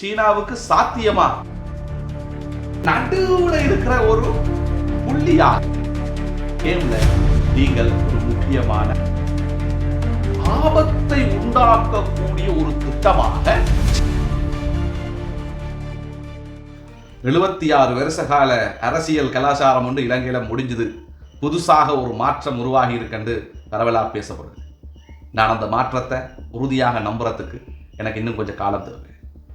சீனாவுக்கு சாத்தியமா? நடுவுல இருக்கிற ஒரு புள்ளியா? கேம்ல நீங்கள் ஒரு முக்கியமான ஆபத்தை உண்டாக்கக்கூடிய ஒரு திட்டமாக எழுபத்தி ஆறு வருஷ கால அரசியல் கலாச்சாரம் ஒன்று இலங்கையில முடிஞ்சது. புதுசாக ஒரு மாற்றம் உருவாகி இருக்கண்டு பரவலாக பேசப்படுது. நான் அந்த மாற்றத்தை உறுதியாக நம்புறதுக்கு எனக்கு இன்னும் கொஞ்சம் காலம் தேவை.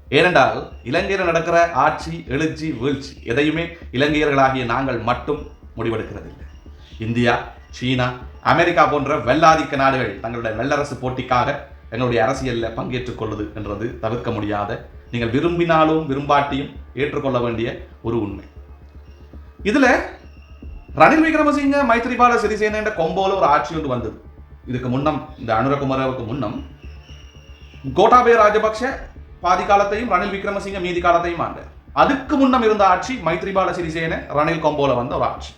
ஏனென்றால் இலங்கையில் நடக்கிற ஆட்சி எழுச்சி வீழ்ச்சி எதையுமே இலங்கையர்களாகிய நாங்கள் மட்டும் முடிவெடுக்கிறதில்லை. இந்தியா சீனா அமெரிக்கா போன்ற வெள்ளாதிக்க நாடுகள் தங்களுடைய வெள்ளரசு போட்டிக்காக எங்களுடைய அரசியலில் பங்கேற்றுக் கொள்வது என்றது தவிர்க்க முடியாத நீங்கள் விரும்பினாலும் விரும்பாட்டியும் ஏற்றுக்கொள்ள வேண்டிய ஒரு உண்மை. இதுல ரணில் விக்ரமசிங்க மைத்ரிபால சிறிசேன என்ற கொம்போல ஒரு ஆட்சி ஒன்று வந்தது. இதுக்கு முன்னம் இந்த அனுரகுமாராவுக்கு முன்னம் கோட்டாபய ராஜபக்ஷ பாதி காலத்தையும் ரணில் விக்ரமசிங்க மீதி காலத்தையும் ஆண்டார் அதுக்கு முன்னம் இருந்த ஆட்சி மைத்ரிபால சிறிசேன ரணில் கொம்போல வந்த ஒரு ஆட்சி.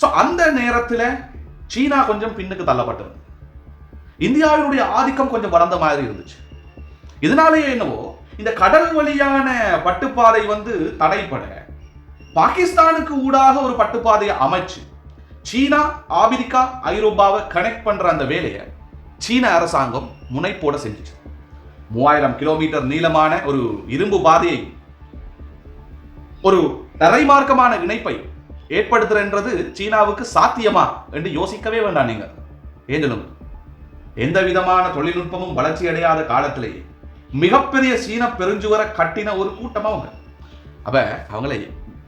ஸோ அந்த நேரத்தில் சீனா கொஞ்சம் பின்னுக்கு தள்ளப்பட்டது. இந்தியாவினுடைய ஆதிக்கம் கொஞ்சம் வளர்ந்த மாதிரி இருந்துச்சு. இதனாலேயே என்னவோ இந்த கடல் வழியான பட்டுப்பாதை வந்து தடைப்பட பாகிஸ்தானுக்கு ஊடாக ஒரு பட்டுப்பாதையை அமைச்சு சீனா ஆப்பிரிக்கா ஐரோப்பாவை கனெக்ட் பண்ற அந்த வேலையை சீன அரசாங்கம் முனைப்போட செஞ்சுச்சு. மூவாயிரம் கிலோமீட்டர் நீளமான ஒரு இரும்பு பாதையை ஒரு தரைமார்க்கமான இணைப்பை ஏற்படுத்துறன்றது சீனாவுக்கு சாத்தியமா என்று யோசிக்கவே வேண்டாம் நீங்க. ஏஞ்சலும் எந்த விதமான தொழில்நுட்பமும் வளர்ச்சி அடையாத காலத்திலேயே மிகப்பெரிய சீன பெருஞ்சுவரை கட்டின ஒரு கூட்டம் அவங்க. அப்ப அவங்களை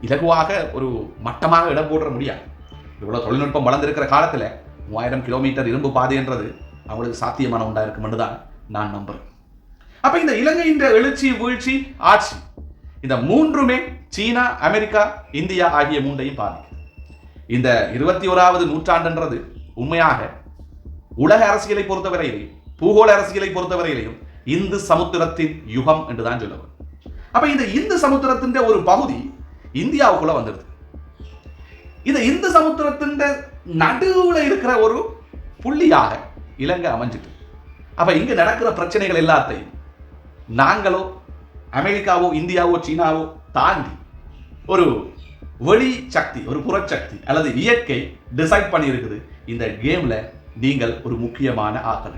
இலகுவாக ஒரு மட்டமாக இடம் போடுற முடியாது இவ்வளவு தொழில்நுட்பம் வளர்ந்திருக்கிற காலத்துல மூவாயிரம் கிலோமீட்டர் இரும்பு பாதைன்றது அவங்களுக்கு சாத்தியமான உண்டா இருக்குமென்று தான் நான் நம்புறேன். அப்ப இந்த இலங்கையின் எழுச்சி வீழ்ச்சி ஆட்சி இந்த மூன்றுமே சீனா அமெரிக்கா இந்தியா ஆகிய மூன்றையும் பாதிக்கும் இந்த இருபத்தி ஓராவது நூற்றாண்டுன்றது உண்மையாக உலக அரசியலை பொறுத்தவரையிலையும் பூகோள அரசியலை பொறுத்தவரையிலையும் இந்து சமுத்திரத்தின் யுகம் என்றுதான் சொல்லுவேன் அப்ப இந்த இந்து சமுத்திரத்தின் ஒரு பகுதி இந்தியாவுக்குள்ள வந்துடுது இந்த இந்து சமுத்திரத்தின் நடுவுல இருக்கிற ஒரு புள்ளியாக இலங்கை அமைஞ்சிட்டு. அப்ப இங்க நடக்கிற பிரச்சனைகள் எல்லாத்தையும் நாங்களோ அமெரிக்காவோ இந்தியாவோ சீனாவோ தாண்டி ஒரு வெளி சக்தி ஒரு புறச்சக்தி அல்லது இயற்கை டிசைட் பண்ணியிருக்குது. இந்த கேமில் நீங்கள் ஒரு முக்கியமான ஆக்கள்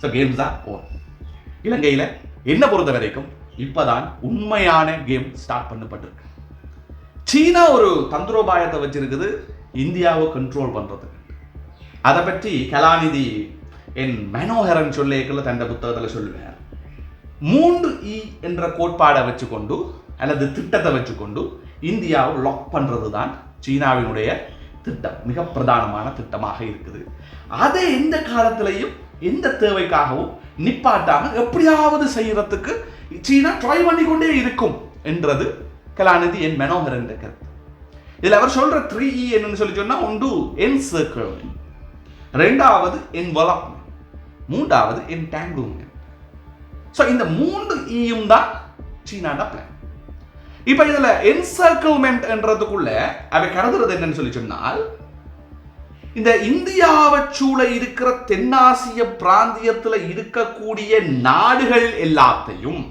ஸோ கேம்ஸ் தான் போகும் இலங்கையில் என்ன பொறுத்த வரைக்கும் இப்பதான் உண்மையான கேம் ஸ்டார்ட் பண்ணப்பட்டிருக்கு. சீனா ஒரு தந்திரோபாயத்தை வச்சிருக்குது இந்தியாவை கண்ட்ரோல் பண்ணுறதுக்கு அதை பற்றி கலாநிதி என் மனோகரன் சொல்லேக்குள்ள தந்த புத்தகத்தில் சொல்லுவேன் மூன்று இ என்ற கோட்பாடை வச்சுக்கொண்டு அல்லது திட்டத்தை வச்சுக்கொண்டு இந்தியாவை லாக் பண்ணுறது தான் சீனாவினுடைய திட்டம் மிக பிரதானமான திட்டமாக இருக்குது. அதை எந்த காலத்திலையும் எந்த தேவைக்காகவும் நிப்பாட்டாம எப்படியாவது செய்யறதுக்கு சீனா ட்ரை பண்ணி கொண்டே இருக்கும் என்றது கலாநிதி என் மனோகரன் கருத்து. இதில் அவர் சொல்ற த்ரீ இ e என்னன்னு சொல்லி சொன்னா ஒன்று என் சர்க்கிள் ரெண்டாவது என் வளம் மூன்றாவது என் என்டாங்கிள்மெண்ட் ஸோ இந்த மூன்று ஈயும் தான் சீனாட பிளான் இப்போ இதில் என்சர்க்கிள்மெண்ட் என்றதுக்குள்ள அவை கருதுறது என்னன்னு சொல்லி சொன்னால் இந்த இந்தியாவை சூழ இருக்கிற தென்னாசிய பிராந்தியத்துல இருக்கக்கூடிய நாடுகள் எல்லாத்தையும்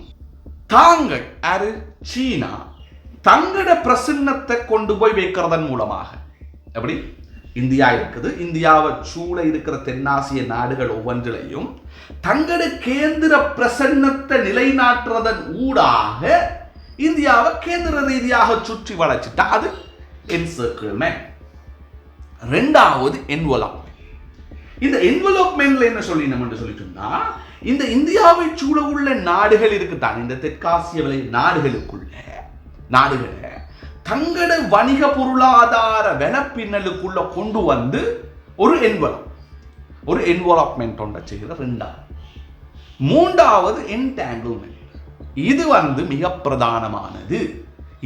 தாங்கள் அது சீனா தங்கட பிரசன்னத்தை கொண்டு போய் வைக்கிறதன் மூலமாக. எப்படி? இந்தியா இருக்குது. இந்தியாவை சூழ இருக்கிற தென்னாசிய நாடுகள் ஒவ்வொன்றிலையும் தங்களது கேந்திர பிரசன்னத்தை நிலைநாட்டுறதன் ஊடாக இந்தியாவை கேந்திர ரீதியாக சுற்றி வளைச்சிட்டா அது என்சர்க்கிள்மெண்ட் ரெண்டாவது என்வலப்மெண்ட் இந்த என்வலப்மெண்ட்ல என்ன சொல்லினோம் என்று சொல்லி சொன்னா இந்த இந்தியாவை சூழ உள்ள நாடுகள் இருக்குதான். இந்த தெற்காசிய விலை நாடுகளுக்குள்ள நாடுகளை. தங்கட வணிக பொருளாதார வெனப்பின்னலுக்குள்ள கொண்டு வந்து ஒரு என்வலம் ஒரு என்வலப்மெண்ட் ஒன்றை செய்கிற ரெண்டாவது. மூன்றாவது என்டாங்கிள்மெண்ட் இது வந்து மிக பிரதானமானது.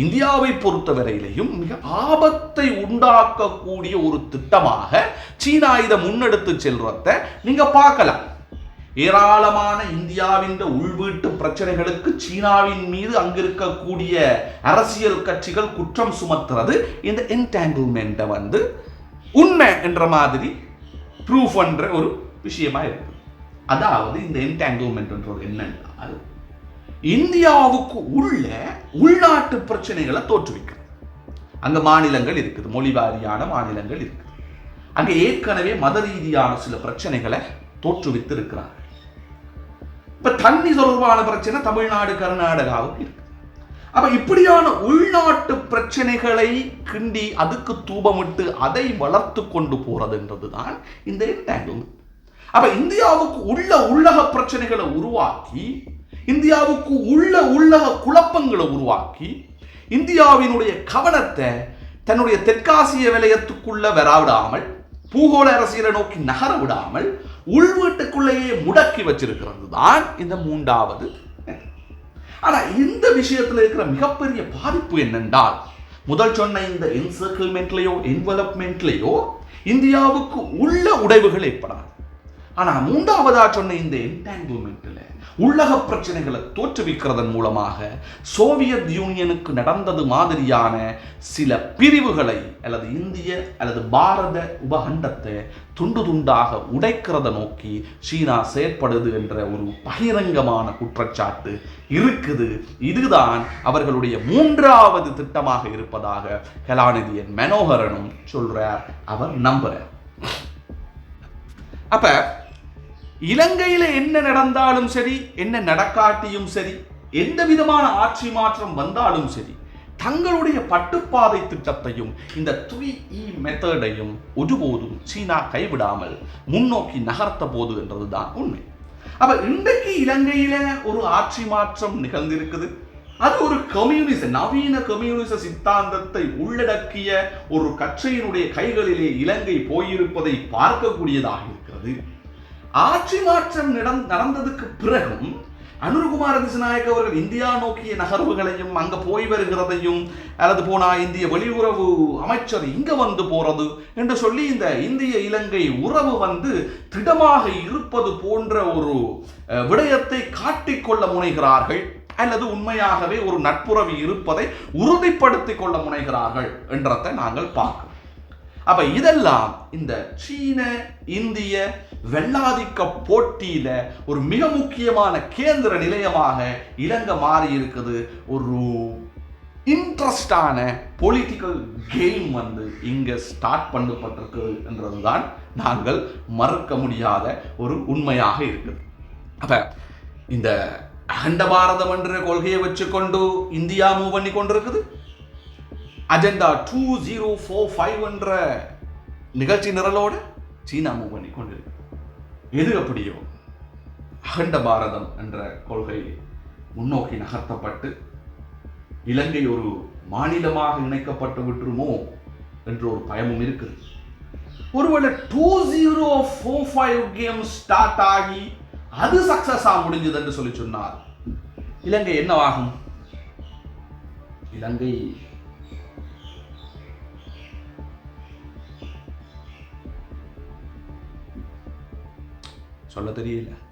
இந்தியாவை பொறுத்தவரையிலையும் மிக ஆபத்தை உண்டாக்கக்கூடிய ஒரு திட்டமாக சீனா இதை முன்னெடுத்து செல்றத நீங்க பார்க்கலாம். ஏராளமான இந்தியாவின் உள்வீட்டு பிரச்சனைகளுக்கு சீனாவின் மீது அங்கிருக்கக்கூடிய அரசியல் கட்சிகள் குற்றம் சுமத்துறது இந்த என்டாங்கிள்மெண்ட்டை வந்து உண்மை என்ற மாதிரி ப்ரூஃப் என்ற ஒரு விஷயமா இருக்கு அதாவது இந்த என்டாங்கிள்மெண்ட்ன்றது என்னென்னால் இந்தியாவுக்கு உள்ள உள்நாட்டு பிரச்சனைகளை தோற்றுவிக்கிறது. அங்கே மாநிலங்கள் இருக்குது மொழி வாரியான மாநிலங்கள் இருக்குது. அங்கே ஏற்கனவே மத ரீதியான சில பிரச்சனைகளை தோற்றுவித்து இருக்கிறாங்க இப்போ தண்ணி தொடர்பான பிரச்சனை தமிழ்நாடு கர்நாடகாவும் இருக்கு. அப்ப இப்படியான உள்நாட்டு பிரச்சனைகளை கிண்டி அதுக்கு தூபமிட்டு அதை வளர்த்து கொண்டு போறதுன்றதுதான் இந்த என்டாங்கிள்மெண்ட் அப்ப இந்தியாவுக்கு உள்ள உள்ளக பிரச்சனைகளை உருவாக்கி இந்தியாவுக்கு உள்ள உள்ளக குழப்பங்களை உருவாக்கி இந்தியாவினுடைய கவனத்தை தன்னுடைய தெற்காசிய விலையத்துக்குள்ள வராவிடாமல் பூகோள அரசியலை நோக்கி நகர விடாமல் உள்வீட்டுக்குள்ளேயே முடக்கி வச்சிருக்கிறது தான் இந்த மூன்றாவது ஆனா இந்த விஷயத்துல இருக்கிற மிகப்பெரிய பாதிப்பு என்னென்றால் முதல் சொன்ன இந்த என்சர்க்கிள்மெண்ட்லயோ என்வலப்மெண்ட்லயோ இந்தியாவுக்கு உள்ள உடைவுகள் ஏற்படாது. ஆனால் மூன்றாவதாக சொன்ன இந்த என்டாங்கிள்மெண்ட்ல உள்ளக பிரச்சனைகளை தோற்றுவிக்கிறதன் மூலமாக சோவியத் யூனியனுக்கு நடந்தது மாதிரியான சில பிரிவுகளை அல்லது இந்திய அல்லது பாரத உபகண்டத்தை துண்டு துண்டாக உடைக்கிறத நோக்கி சீனா செயற்படுது என்ற ஒரு பகிரங்கமான குற்றச்சாட்டு இருக்குது. இதுதான் அவர்களுடைய மூன்றாவது திட்டமாக இருப்பதாக கலாநிதியன் மனோகரனும் சொல்றார். அவர் நம்புறார். அப்ப இலங்கையில் என்ன நடந்தாலும் சரி என்ன நடக்காட்டியும் சரி எந்த விதமான ஆட்சி மாற்றம் வந்தாலும் சரி தங்களுடைய பட்டுப்பாதை திட்டத்தையும் இந்த த்ரீ இ மெத்தடையும் ஒருபோதும் சீனா கைவிடாமல் முன்னோக்கி நகர்த்த போது என்றதுதான் உண்மை. அப்ப இன்றைக்கு இலங்கையில ஒரு ஆட்சி மாற்றம் நிகழ்ந்திருக்குது. அது ஒரு கம்யூனிச நவீன கம்யூனிச சித்தாந்தத்தை உள்ளடக்கிய ஒரு கட்சியினுடைய கைகளிலே இலங்கை போயிருப்பதை பார்க்கக்கூடியதாக இருக்கிறது. ஆட்சி மாற்றம் நடந்- நடந்ததுக்கு பிறகும் அனுர்குமார திசுநாயக் அவர்கள் இந்தியா நோக்கிய நகர்வுகளையும் அங்க போய் வருகிறதையும் அல்லது போனா இந்திய வெளியுறவு அமைச்சர் இங்க வந்து போறது என்று சொல்லி இந்த இந்திய இலங்கை உறவு வந்து திடமாக இருப்பது போன்ற ஒரு விடயத்தை காட்டிக்கொள்ள முனைகிறார்கள் அல்லது உண்மையாகவே ஒரு நட்புறவு இருப்பதை உறுதிப்படுத்திக் கொள்ள முனைகிறார்கள் என்றதை நாங்கள் பார்க்கிறோம். அப்ப இதெல்லாம் இந்த சீன இந்திய வெள்ளாதிக்க போட்டியில ஒரு மிக முக்கியமான கேந்திர நிலையமாக இலங்கை மாறி இருக்குது ஒரு இன்ட்ரெஸ்டான பொலிட்டிக்கல் கேம் வந்து இங்க ஸ்டார்ட் பண்ணப்பட்டிருக்கு என்றதுதான் நாங்கள் மறுக்க முடியாத ஒரு உண்மையாக இருக்குது. அப்ப இந்த அகண்ட பாரதம் என்ற கொள்கையை வச்சுக்கொண்டு இந்தியா மூவ் பண்ணி கொண்டிருக்குது. Agenda two zero four five என்ற நிகழ்ச்சி நிரலோடு சீனா மூவ் பண்ணி கொண்டிருக்கு. எது அப்படியோ அகண்ட பாரதம் என்ற கொள்கை முன்னோக்கி நகர்த்தப்பட்டு இலங்கை ஒரு மாநிலமாக இணைக்கப்பட்டு விட்டுருமோ என்ற ஒரு பயமும் இருக்குது ஒருவேளை two zero four five game start ஆகி அது சக்சஸா முடிஞ்சது என்று சொல்லி சொன்னார் இலங்கை என்னவாகும்? இலங்கை சொல்ல தெரியல.